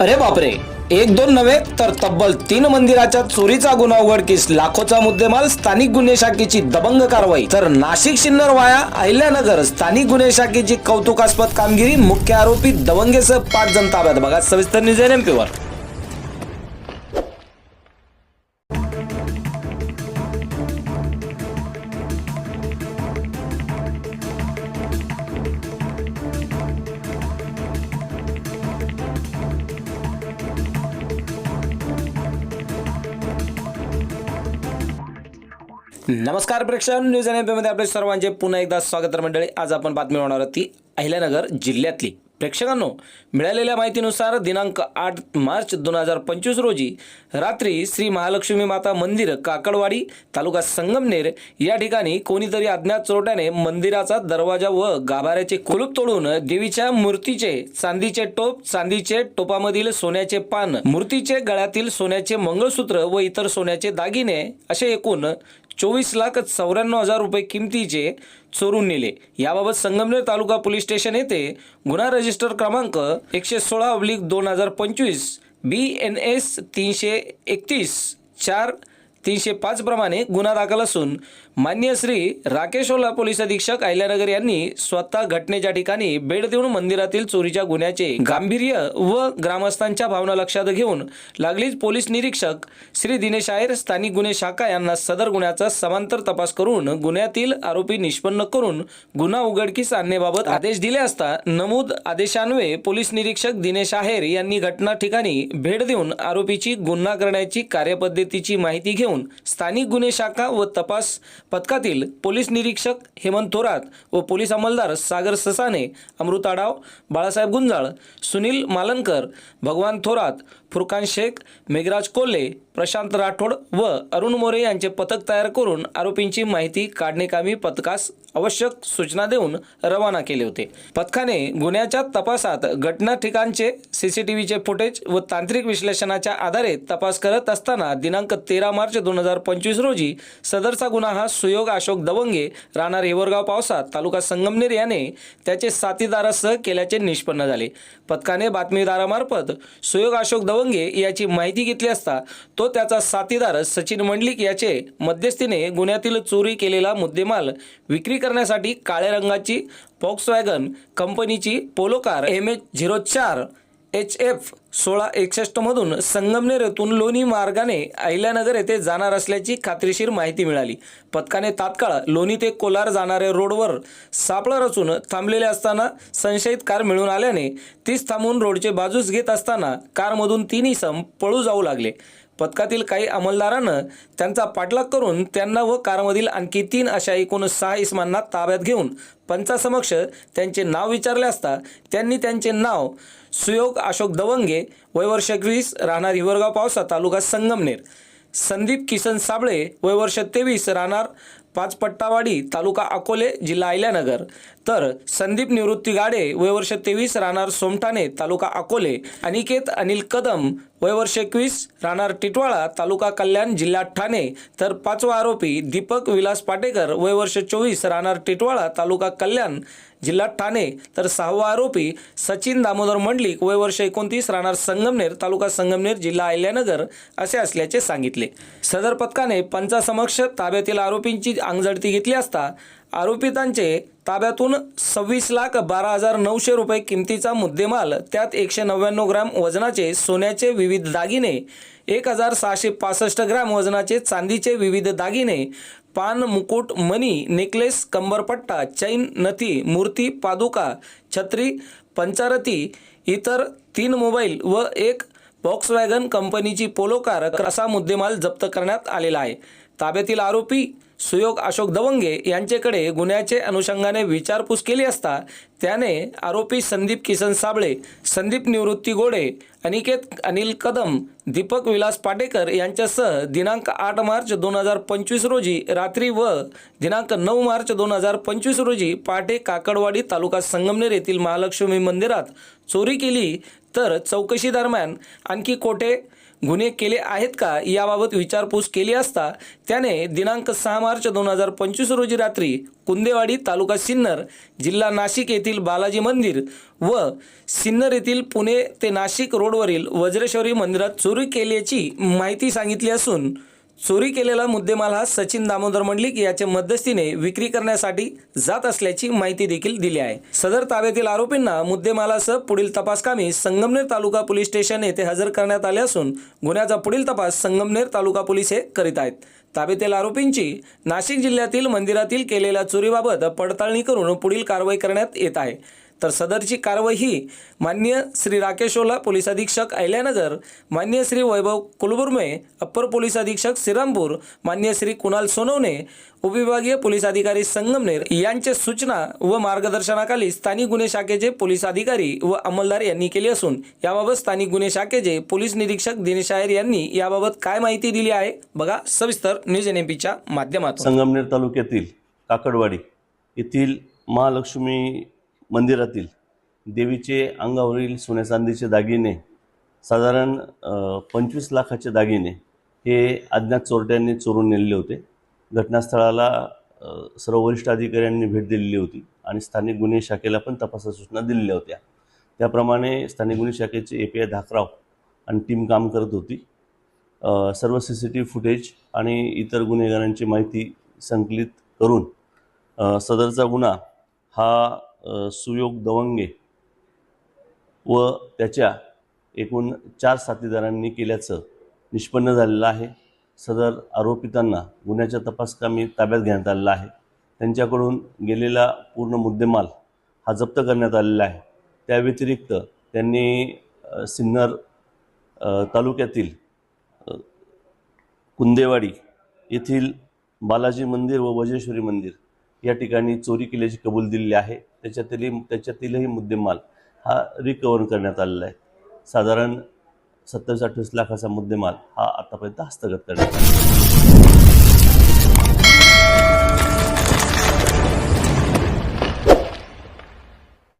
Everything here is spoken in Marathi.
अरे बापरे एक दोन नव्हे तर तब्बल तीन मंदिराच्या चोरीचा गुन्हा उघडकीस लाखोचा मुद्देमाल स्थानिक गुन्हे शाखेची दबंग कारवाई. तर नाशिक सिन्नर वाया अहिल्यानगर स्थानिक गुन्हे शाखेची कौतुकास्पद कामगिरी मुख्य आरोपी दबंगेसह पाच जण ताब्यात. बघा सविस्तर न्यूज एन वर. नमस्कार प्रेक्षक न्यूज एनमध्ये आपले सर्वांचे पुन्हा एकदा स्वागत मंडळी आज आपण बातमी होणार आहोत ती अहिल्यानगर जिल्ह्यातली. प्रेक्षकांनो मिळालेल्या माहितीनुसार दिनांक आठ मार्च दोन हजार पंचवीस रोजी रात्री श्री महालक्ष्मी माता मंदिर काकडवाडी तालुका संगमनेर या ठिकाणी कोणीतरी अज्ञात चोरट्याने मंदिराचा दरवाजा व गाभाऱ्याचे कुलूप तोडून देवीच्या मूर्तीचे चांदीचे टोप चांदीचे टोपामधील सोन्याचे पान मूर्तीचे गळ्यातील सोन्याचे मंगळसूत्र व इतर सोन्याचे दागिने असे एकूण चोवीस लाख चौऱ्याण्णव हजार रुपये किमतीचे चोरून नेले. याबाबत संगमनेर तालुका पोलीस स्टेशन येथे गुन्हा रजिस्टर क्रमांक एकशे सोळा अब्लिक दोन हजार पंचवीस बी एन एस तीनशे एकतीस चार तीनशे पाच प्रमाणे गुन्हा दाखल असून मान्य श्री राकेश ओला पोलीस अधीक्षक अहिल्यानगर यांनी स्वतः घटनेच्या ठिकाणी भेट देऊन मंदिरातील चोरीच्या गुन्ह्याचे गांभीर्य व ग्रामस्थांच्या भावना लक्षात घेऊन लागलीच पोलीस निरीक्षक श्री दिनेश आयर स्थानिक गुन्हे शाखा यांना सदर गुन्ह्याचा समांतर तपास करून गुन्ह्यातील आरोपी निष्पन्न करून गुन्हा उघडकीस आणण्याबाबत आदेश दिले असता नमूद आदेशान्वये पोलीस निरीक्षक दिनेश आहेर यांनी घटना ठिकाणी भेट देऊन आरोपीची गुन्हा करण्याची कार्यपद्धतीची माहिती घेऊन स्थानिक गुन्हे शाखा व तपास पथकातील पोलीस निरीक्षक हेमंत थोरात व पोलीस अंमलदार सागर ससाने अमृत आडाव बाळासाहेब गुंजाळ सुनील मालनकर भगवान थोरात फुरकान शेख मेघराज कोल्हे प्रशांत राठोड व अरुण मोरे यांचे पथक तयार करून आरोपींची माहिती काढणेकामी पथकास आवश्यक सूचना देऊन रवाना केले होते. पथकाने गुन्ह्याच्या तपासात घटना ठिकाणचे सीसीटीव्हीचे फुटेज व तांत्रिक विश्लेषणाच्या आधारे तपास करत असताना दिनांक तेरा मार्च दोन हजार पंचवीस रोजी सदरचा गुन्हा हा सुयोग अशोक दवंगे राहणार हिवरगाव पावसात तालुका संगमनेर याने त्याचे साथीदारासह केल्याचे निष्पन्न झाले. पथकाने बातमीदारामार्फत सुयोग अशोक दवंगे याची माहिती घेतली असता तो त्याचा साथीदार सचिन मंडलिक याचे मध्यस्थीने गुन्ह्यातील चोरी केलेला मुद्देमाल विक्री करण्यासाठी काळ्या रंगाची वॅगन कंपनीची Polo car M H zero चार एच एफ सोळा एकसष्टमधून संगमनेर येथून लोणी मार्गाने अहिल्यानगर येथे जाणार असल्याची खात्रीशीर माहिती मिळाली. पथकाने तात्काळ लोणी ते कोलार जाणाऱ्या रोडवर सापळा रचून थांबलेले असताना संशयित कार मिळून आल्याने तीच थांबून रोडचे बाजूस घेत असताना कारमधून तीन इसम पळू जाऊ लागले. पथकातील काही अंमलदारानं त्यांचा पाठलाग करून त्यांना व कारमधील आणखी तीन अशा एकूण सहा इसमांना ताब्यात घेऊन पंचासमक्ष त्यांचे नाव विचारले असता त्यांनी त्यांचे नाव सुयोग अशोक दवंगे वयवर्ष वीस राहणार हिवरगाव पावसा तालुका संगमनेर. संदीप किसन साबळे वयवर्ष तेवीस राहणार पाचपट्टावाडी तालुका अकोले जिल्हा आयल्यानगर तर संदीप निवृत्ती गाडे वयवर्ष तेवीस राहणार सोमठाणे तालुका अकोले अनिकेत अनिल कदम वय वर्ष एकवीस राहणार टिटवाळा तालुका कल्याण जिल्हा ठाणे. तर पाचवा आरोपी दीपक विलास पाटेकर वय वर्ष चोवीस राहणार टिटवाळा तालुका कल्याण जिल्हा ठाणे. तर सहावा आरोपी सचिन दामोदर मंडलिक वय वर्ष एकोणतीस राहणार संगमनेर तालुका संगमनेर जिल्हा अहिल्यानगर असे असल्याचे सांगितले. सदर पथकाने पंचासमक्ष ताब्यातील आरोपींची अंगझडती घेतली असता आरोपितांचे ताब्यातून सव्वीस लाख बारा हजार नऊशे रुपये किमतीचा मुद्देमाल त्यात एकशे नव्याण्णव ग्रॅम वजनाचे सोन्याचे विविध दागिने एक हजार सहाशे पासष्ट ग्रॅम वजनाचे चांदीचे विविध दागिने पान मुकुट मणी नेकलेस कंबरपट्टा चैन नथी मूर्ती पादुका छत्री पंचारती इतर तीन मोबाईल व एक बॉक्सवॅगन कंपनीची पोलो कार असा मुद्देमाल जप्त करण्यात आलेला आहे. ताब्यातील आरोपी सुयोग अशोक दवंगे यांच्याकडे गुन्ह्याचे अनुषंगाने विचारपूस केली असता त्याने आरोपी संदीप किसन साबळे संदीप निवृत्ती गोडे अनिकेत अनिल कदम दीपक विलास पाटेकर यांच्यासह दिनांक आठ मार्च दोन हजार पंचवीस रोजी रात्री व दिनांक नऊ मार्च दोन हजार पंचवीस रोजी पाटे काकडवाडी तालुका संगमनेर येथील महालक्ष्मी मंदिरात चोरी केली. तर चौकशी दरम्यान आणखी कोठे गुन्हे केले आहेत का याबाबत विचारपूस केली असता त्याने दिनांक सहा मार्च दोन हजार पंचवीस रोजी रात्री कुंदेवाडी तालुका सिन्नर जिल्हा नाशिक येथील बालाजी मंदिर व सिन्नर येथील पुणे ते नाशिक रोडवरील वज्रेश्वरी मंदिरात चोरी केल्याची माहिती सांगितली असून चोरी केलेला मुद्देमाल हा सचिन दामोदर मंडलिक याच्या मध्यस्थीने विक्री करण्यासाठी जात असल्याची माहिती देखील दिली आहे. सदर ताब्यातील आरोपींना मुद्देमालासह पुढील तपासकामी संगमनेर तालुका पोलीस स्टेशन येथे हजर करण्यात आले असून गुन्ह्याचा पुढील तपास संगमनेर तालुका पोलीस हे करीत आहेत. ताब्यातील आरोपींची नाशिक जिल्ह्यातील मंदिरातील केलेल्या चोरीबाबत पडताळणी करून पुढील कारवाई करण्यात येत आहे. तर सदरची कारवाई ही मान्य श्री राकेश ओला पोलीस अधीक्षक अहिल्यानगर मान्य श्री वैभव कुलबुर्मे अप्पर पोलीस अधीक्षक श्रीरामपूर मान्य श्री कुणाल सोनवणे उपविभागीय पोलीस अधिकारी संगमनेर यांच्या सूचना व मार्गदर्शनाखाली स्थानिक गुन्हे शाखेचे पोलीस अधिकारी व अंमलदार यांनी केली असून याबाबत स्थानिक गुन्हे शाखेचे पोलीस निरीक्षक दिनेश आयर यांनी याबाबत काय माहिती दिली आहे बघा सविस्तर न्यूज एन एम पीच्या माध्यमातून. संगमनेर तालुक्यातील काकडवाडी येथील महालक्ष्मी मंदिरातील देवीचे अंगावरील सोन्या चांदीचे दागिने साधारण पंचवीस लाखाचे दागिने हे अज्ञात चोरट्यांनी चोरून नेलेले होते. घटनास्थळाला सर्व वरिष्ठ अधिकाऱ्यांनी भेट दिलेली होती आणि स्थानिक गुन्हे शाखेला पण तपासा सूचना दिलेल्या होत्या. त्याप्रमाणे स्थानिक गुन्हे शाखेचे ए पी आय धाकराव आणि टीम काम करत होती. सर्व C C T V footage आणि इतर गुन्हेगारांची माहिती संकलित करून सदरचा गुन्हा हा सुयोग दवंगे व त्याच्या एकूण चार साथीदारांनी केल्याचं निष्पन्न झालेलं आहे. सदर आरोपितांना गुन्ह्याच्या तपासकामी ताब्यात घेण्यात आलेला आहे. त्यांच्याकडून गेलेला पूर्ण मुद्देमाल हा जप्त करण्यात आलेला आहे. त्या व्यतिरिक्त त्यांनी सिन्नर तालुक्यातील कुंदेवाडी येथील बालाजी मंदिर व वजेश्वरी मंदिर या ठिकाणी चोरी केल्याची कबूल दिलेली आहे. त्याच्यातली त्याच्यातीलही मुद्देमाल हा रिकवर करण्यात आलेला आहे. साधारण सत्तावीस अठ्ठावीस लाखाचा मुद्देमाल हा आतापर्यंत हस्तगत करण्यात आला.